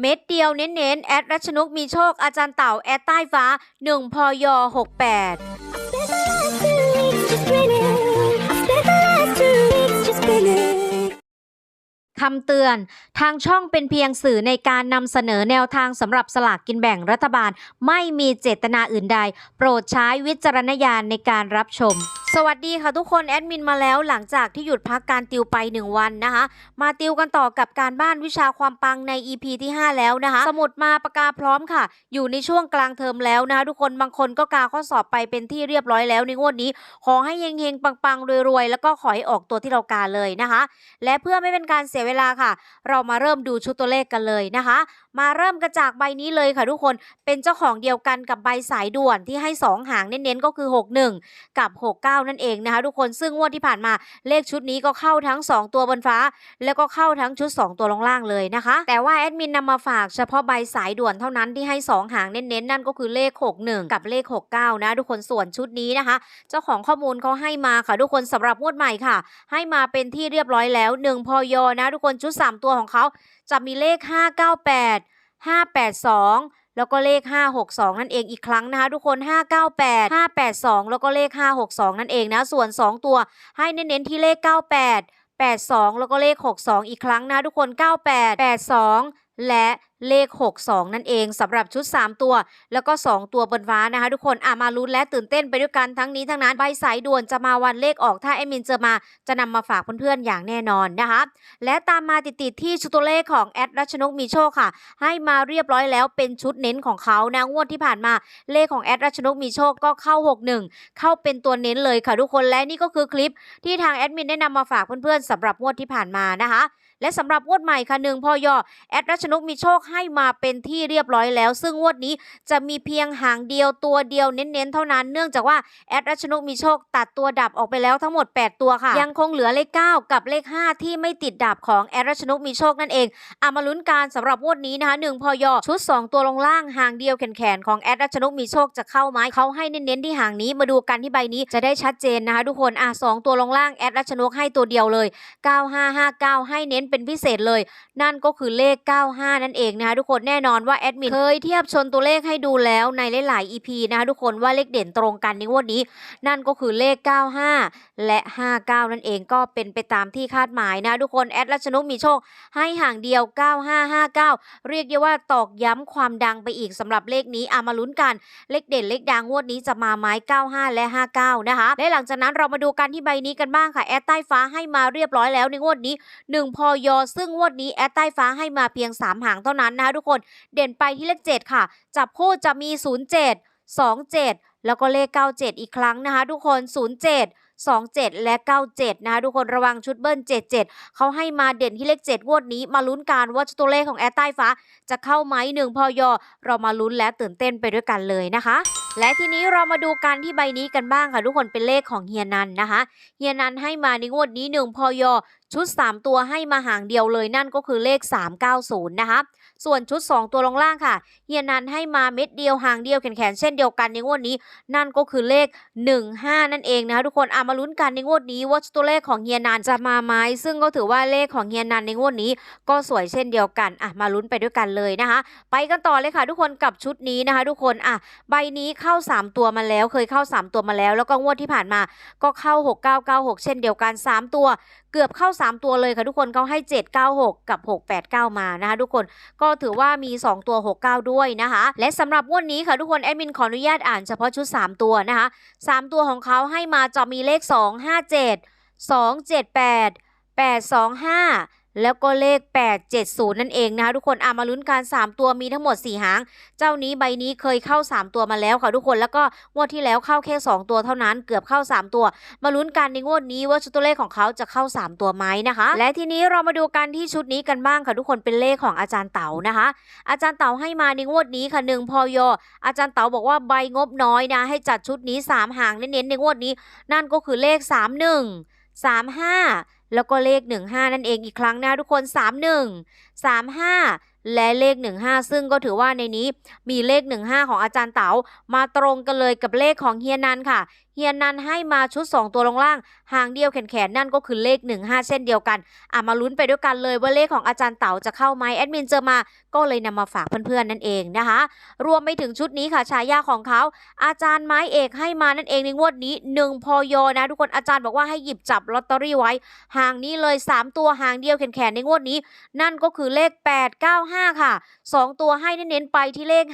เม็ดเดียวเน้นๆ แอดรัชนกมีโชคอาจารย์เต่าแอดใต้ฟ้า 1พย68คำเตือน ทางช่องเป็นเพียงสื่อในการนำเสนอแนวทางสำหรับสลากกินแบ่งรัฐบาล ไม่มีเจตนาอื่นใด โปรดใช้วิจารณญาณในการรับชมสวัสดีค่ะทุกคนแอดมินมาแล้วหลังจากที่หยุดพักการติวไป 1 วันนะคะ มาติวกันต่อกับการบ้านวิชาความปังใน EP ที่ 5 แล้วนะคะ สมุดมาปากกาพร้อมค่ะ อยู่ในช่วงกลางเทอมแล้วนะคะ ทุกคนบางคนก็กาข้อสอบไปเป็นที่เรียบร้อยแล้วในงวดนี้ ขอให้เฮงๆปังๆรวยๆ แล้วก็ขอให้ออกตัวที่เรากาเลยนะคะ และเพื่อไม่เป็นการเสียเวลาค่ะ เรามาเริ่มดูชุดตัวเลขกันเลยนะคะ มาเริ่มกันจากใบนี้เลยค่ะทุกคนเป็นเจ้าของเดียวกันกับใบสายด่วนที่ให้ 2 หางเน้นๆก็คือ 61 กับ 69นั่นเองนะคะทุกคนซึ่งงวดที่ผ่านมาเลขชุดนี้ก็เข้าทั้ง 2 ตัวบนฟ้า แล้วก็เข้าทั้งชุด 2 ตัวลงล่างเลยนะคะ แต่ว่าแอดมินนำมาฝากเฉพาะใบสายด่วนเท่านั้นที่ให้ 2 หางเน้นๆ นั่นก็คือเลข 61 กับเลข 69 นะทุกคนส่วนชุดนี้นะคะ เจ้าของข้อมูลเขาให้มาค่ะทุกคนสำหรับงวดใหม่ค่ะ ให้มาเป็นที่เรียบร้อยแล้ว1พอยนะทุกคนชุด 3 ตัวของเขาจะมีเลข 598 582 แล้วก็เลข 562 นั่นเองอีกครั้งนะคะทุกคน 598 582 แล้วก็เลข 562 นั่นเองนะ ส่วน 2 ตัวให้เน้นๆที่เลข 98 82 แล้วก็เลข 62 อีกครั้งนะทุกคน 98 82 และเลข 62 นั่นเองสำหรับชุด 3 ตัว แล้วก็ 2 ตัวบนฟ้านะคะ ทุกคนอะมาลุ้นและตื่นเต้นไปด้วยกันทั้งนี้ทั้งนั้นใบสายด่วนจะมาวันเลขออกถ้าแอดมินเจอมาจะนำมาฝากเพื่อนๆอย่างแน่นอนนะคะและตามมาติดๆที่ชุดตัวเลขของแอดรัชนกมีโชคค่ะ ให้มาเรียบร้อยแล้วเป็นชุดเน้นของเขานะงวดที่ผ่านมาเลขของแอดรัชนกมีโชคก็เข้า 61 เข้าเป็นตัวเน้นเลยค่ะทุกคนและนี่ก็คือคลิปที่ทางแอดมินได้นำมาฝากเพื่อนๆสำหรับงวดที่ผ่านมานะคะ และสำหรับงวดใหม่ค่ะหนึ่งพอยแอดรัชนกมีโชคให้มาเป็นที่เรียบร้อยแล้ว ซึ่งงวดนี้จะมีเพียงหางเดียวตัวเดียวเน้นๆเท่านั้น เนื่องจากว่าแอดรัชนกมีโชคตัดตัวดับออกไปแล้วทั้งหมด 8 ตัวค่ะ ยังคงเหลือเลข 9 กับเลข 5 ที่ไม่ติดดับของแอดรัชนกมีโชคนั่นเองเอามาลุ้นการสำหรับงวดนี้นะคะหนึ่งพอยชุด 2 ตัวลงล่างหางเดียวแขนๆของแอดรัชนกมีโชคจะเข้าไหมเขาให้เน้นๆที่หางนี้มาดูกันที่ใบนี้จะได้ชัดเจนนะคะทุกคนอะสองตัวลงล่างแอดรัชนกให้ตัวเดียวเลย 9559 ให้เน้นเป็นพิเศษเลย นั่นก็คือเลข 95 นั่นเองนะคะทุกคนแน่นอนว่าแอดมินเคยเทียบชนตัวเลขให้ดูแล้วในหลายๆ EP นะคะทุกคนว่าเลขเด่นตรงกันในงวดนี้ นั่นก็คือเลข 95 และ 59 นั่นเองก็เป็นไปตามที่คาดหมายนะทุกคนแอดรัชนกมีโชคให้ห่างเดียว 9559 เรียกได้ว่าตอกย้ำความดังไปอีกสำหรับเลขนี้อามาลุ้นกัน เลขเด่นเลขดังงวดนี้จะมาไม้ 95 และ 59 นะคะและหลังจากนั้นเรามาดูกันที่ใบนี้กันบ้างค่ะแอดใต้ฟ้าให้มาเรียบร้อยแล้วในงวดนี้ 1 พอยซึ่งงวดนี้แอดใต้ฟ้าให้มาเพียง 3 หางเท่านั้นนะคะทุกคนเด่นไปที่เลข 7 ค่ะ จับคู่จะมี 07 27 แล้วก็เลข 97 อีกครั้งนะคะทุกคน 07 27 และ 97 นะคะทุกคนระวังชุดเบิ้ล 77 เขาให้มาเด่นที่เลข 7 งวดนี้มาลุ้นกันว่าตัวเลขของแอดใต้ฟ้า จะเข้าไหม1พอยเรามาลุ้นและตื่นเต้นไปด้วยกันเลยนะคะ และทีนี้เรามาดูกันที่ใบนี้กันบ้างค่ะทุกคนเป็นเลขของเฮียนันนะคะเฮียนันให้มาในงวดนี้1พอยชุด 3 ตัวให้มาหางเดียวเลยนั่นก็คือเลข 390 นะคะส่วนชุด 2 ตัวลงล่างค่ะเฮียนันให้มาเม็ดเดียวหางเดียวแขนๆเช่นเดียวกันในงวดนี้ นั่นก็คือเลข 15 นั่นเองนะคะทุกคนเอามาลุ้นกันในงวดนี้ว่าตัวเลขของเฮียนันจะมาไหมซึ่งก็ถือว่าเลขของเฮียนันในงวดนี้ ก็สวยเช่นเดียวกันอะมาลุ้นไปด้วยกันเลยนะคะ ไปกันต่อเลยค่ะ ทุกคนกับชุดนี้นะคะ ทุกคนอะใบนี้เข้า 3 ตัวมาแล้ว เคยเข้า 3 ตัวมาแล้ว แล้วก็งวดที่ผ่านมาก็เข้า 6996 เช่นเดียวกัน 3 ตัว เกือบเข้า 3 ตัวเลยค่ะทุกคนเขาให้ 796 กับ 689 มานะคะทุกคนก็ถือว่ามี 2 ตัว 69 ด้วยนะคะ และสำหรับงวดนี้ค่ะทุกคนแอดมินขออนุญาตอ่านเฉพาะชุด 3 ตัวนะคะ 3 ตัวของเขาให้มาจะมีเลข 257 278 825 แล้วก็เลข 870 นั่นเองนะคะทุกคนอามาลุ้นการ 3 ตัวมีทั้งหมด 4 หาง เจ้านี้ใบนี้เคยเข้า 3 ตัวมาแล้วค่ะทุกคนแล้วก็งวดที่แล้วเข้าแค่ 2 ตัวเท่านั้นเกือบเข้า 3 ตัว มาลุ้นกันในงวดนี้ว่าชุดตัวเลขของเขาจะเข้า 3 ตัวไหมนะคะ และทีนี้เรามาดูกันที่ชุดนี้กันบ้างค่ะทุกคนเป็นเลขของอาจารย์เต๋านะคะ อาจารย์เต๋าให้มาในงวดนี้ค่ะหนึ่งพอยอาจารย์เต๋าบอกว่าใบงบน้อยนะให้จัดชุดนี้ 3 หางเน้นๆในงวดนี้ นั่นก็คือเลข 31 35 แล้วก็เลข 15 นั่นเองอีกครั้งนะทุกคน 31 35 และเลข 15 ซึ่งก็ถือว่าในนี้มีเลข 15 ของอาจารย์เต๋ามาตรงกันเลยกับเลขของเฮียนันค่ะ เฮียนันให้มาชุด 2 ตัวลงล่าง หางเดียวแขนๆนั่นก็คือเลข 15 เช่นเดียวกันอะมาลุ้นไปด้วยกันเลยว่าเลขของอาจารย์เต๋าจะเข้าไหมแอดมินเจอมาก็เลยนำมาฝากเพื่อนๆนั่นเองนะคะ รวมไปถึงชุดนี้ค่ะฉายาของเขาอาจารย์ไม้เอกให้มานั่นเองในงวดนี้ 1 พอยนะทุกคนอาจารย์บอกว่าให้หยิบจับลอตเตอรี่ไว้ หางนี้เลย 3 ตัวหางเดียวแขนๆในงวดนี้ นั่นก็คือเลข 895 ค่ะ 2 ตัวให้เน้นๆไปที่เลข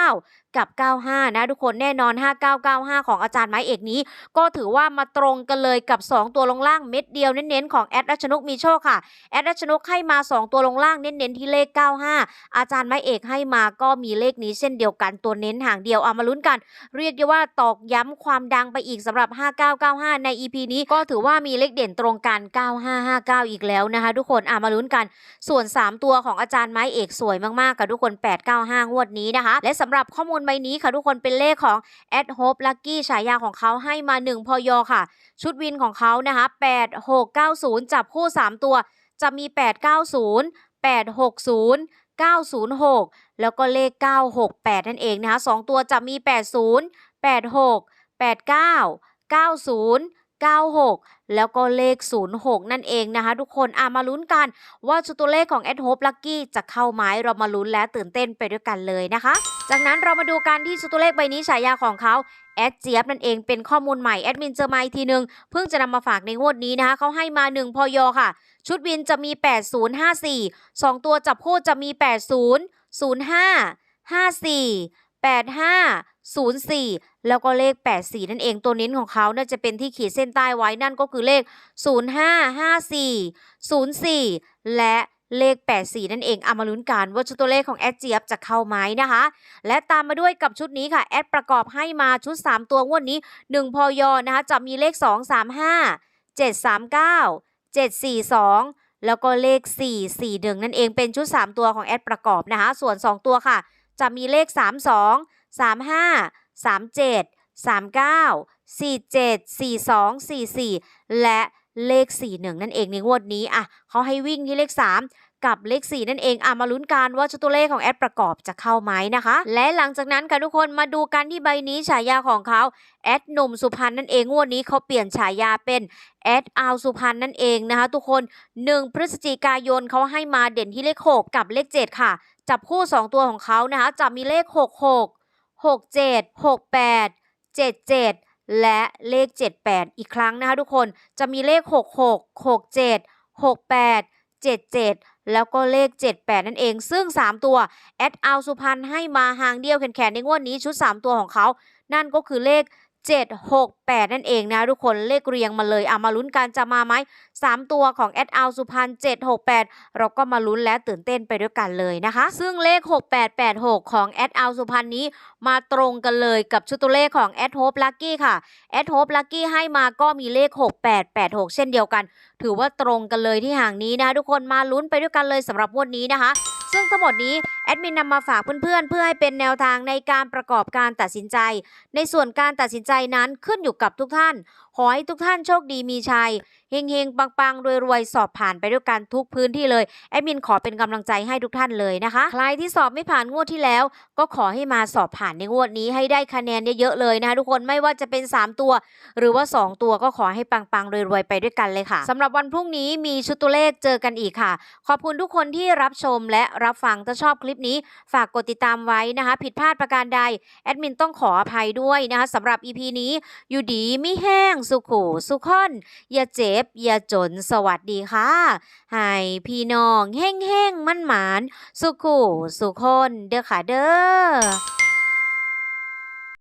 59 กับ 95 นะทุกคนแน่นอน 5995 ของอาจารย์ไม้เอกนี้ ก็ถือว่ามาตรงกันเลยกับ 2 ตัวลงล่างเม็ดเดียวเน้นๆของแอดรัชนกมีโชคค่ะแอดรัชนกให้มา 2 ตัวลงล่างเน้นๆที่เลข 95 อาจารย์ไม้เอกให้มาก็มีเลขนี้เช่นเดียวกันตัวเน้นห่างเดียวเอามาลุ้นกัน เรียกได้ว่าตอกย้ำความดังไปอีกสำหรับ 5995 ใน EP นี้ก็ถือว่ามีเลขเด่นตรงกัน 9559 อีกแล้วนะคะ ทุกคนอะมาลุ้นกัน ส่วน 3 ตัวของอาจารย์ไม้เอกสวยมากๆค่ะทุกคน 895งวดนี้นะคะ และสำหรับข้อมูลใบนี้ค่ะทุกคนเป็นเลขของ Ad Hope Lucky ฉายาของเขาให้มา 1พอยอค่ะ ชุดวินของเขานะคะ 8690 จับคู่ 3 ตัว จะมี 890 860 906 แล้วก็เลข 968 นั่นเองนะคะ 2 ตัวจะมี 80 86 89 90 96 แล้วก็เลข 06 นั่นเองนะคะทุกคนอะมาลุ้นกัน ว่าชุดตัวเลขของ Ad Hope Lucky จะเข้าไหมเรามาลุ้นและตื่นเต้นไปด้วยกันเลยนะคะ จากนั้นเรามาดูกันที่ชุดตัวเลขใบนี้ฉายาของเขาแอดเจี๊ยบนั่นเองเป็นข้อมูลใหม่แอดมินเจอมาอีกทีหนึ่งเพิ่งจะนำมาฝากในงวดนี้นะคะเขาให้มา 1พอยอค่ะ ชุดวินจะมี 8054 2 ตัวจับคู่จะมี 80 05 54 85 04 แล้วก็เลข 84 นั่นเองตัวเน้นของเขาน่าจะเป็นที่ขีดเส้นใต้ไว้นั่นก็คือเลข 0554 04 และเลข 84 นั่นเองเอามาลุ้นกันว่าชุดตัวเลขของแอดเจี๊ยบจะเข้าไหมนะคะ และตามมาด้วยกับชุดนี้ค่ะ แอดประกอบให้มาชุด 3 ตัวงวดนี้ 1พอยอนะคะจะมีเลข 2 3 5 7 3 9 7 4 2 แล้วก็เลข 4 4 1 นั่นเองเป็นชุด 3 ตัวของแอดประกอบนะคะ ส่วน 2 ตัวค่ะ จะมีเลข 3 2 3 5 3 7 3 9 4 7 4 2 4 4 และเลข 4 1 นั่นเองในงวดนี้อะเขาให้วิ่งที่เลข 3กับเลข 4 นั่นเองอะมาลุ้นกันว่าชุดตัวเลขของแอดประกอบจะเข้าไหมนะคะ และหลังจากนั้นค่ะทุกคนมาดูกันที่ใบนี้ฉายาของเขาแอดหนุ่มสุพรรณนั่นเองงวดนี้เขาเปลี่ยนฉายาเป็นแอดอาวสุพรรณนั่นเองนะคะ ทุกคน 1 พฤศจิกายนเขาให้มาเด่นที่เลข 6 กับเลข 7 ค่ะ จับคู่ 2 ตัวของเขานะคะจะมีเลข 66 67 68 77 และเลข 78 อีกครั้งนะคะทุกคนจะมีเลข 66 67 68 77 แล้วก็เลข 78 นั่นเอง ซึ่ง 3 ตัว แอดเอาสุพรรณให้มาหางเดียวแขนๆในงวดนี้ชุด 3 ตัวของเขา นั่นก็คือเลข 768 นั่นเองนะทุกคนเลขเรียงมาเลยเอามาลุ้นกันจะมาไหม 3 ตัวของแอดเอาสุพรรณ768 เราก็มาลุ้นและตื่นเต้นไปด้วยกันเลยนะคะ ซึ่งเลข 6886 ของแอดเอาสุพรรณนี้ มาตรงกันเลยกับชุดตัวเลขของแอดโฮปลักกี้ค่ะแอดโฮปลักกี้ให้มาก็มีเลข 6886 เช่นเดียวกัน ถือว่าตรงกันเลยที่ห่างนี้นะทุกคนมาลุ้นไปด้วยกันเลยสำหรับงวดนี้นะคะ ซึ่งทั้งหมดนี้ ดมินนำมาฝากเพื่อนๆ เพื่อให้เป็นแนวทางในการประกอบการตัดสินใจ ในส่วนการตัดสินใจนั้นขึ้นอยู่กับทุกท่าน ขอให้ทุกท่านโชคดีมีชัยเฮงๆ ปังๆ รวยๆ สอบผ่านไปด้วยกันทุกพื้นที่เลย แอดมินขอเป็นกำลังใจให้ทุกท่านเลยนะคะ ใครที่สอบไม่ผ่านงวดที่แล้ว ก็ขอให้มาสอบผ่านในงวดนี้ให้ได้คะแนนเยอะๆเลยนะคะทุกคนไม่ว่าจะเป็น 3 ตัว หรือว่า 2 ตัวก็ขอให้ปังๆ รวยๆ ไปด้วยกันเลยค่ะสำหรับวันพรุ่งนี้มีชุดตัวเลขเจอกันอีกค่ะ ขอบคุณทุกคนที่รับชมและรับฟังถ้าชอบคลิปนี้ฝากกดติดตามไว้นะคะ ผิดพลาดประการใด แอดมินต้องขออภัยด้วยนะคะสำหรับ EP นี้อยู่ดีไม่แห้งสุขุสุขอน อย่าเจ็บ อย่าจนสวัสดีค่ะให้พี่น้องแห้งๆมั่นหมานสุขุสุขอนเด้อค่ะเด้อ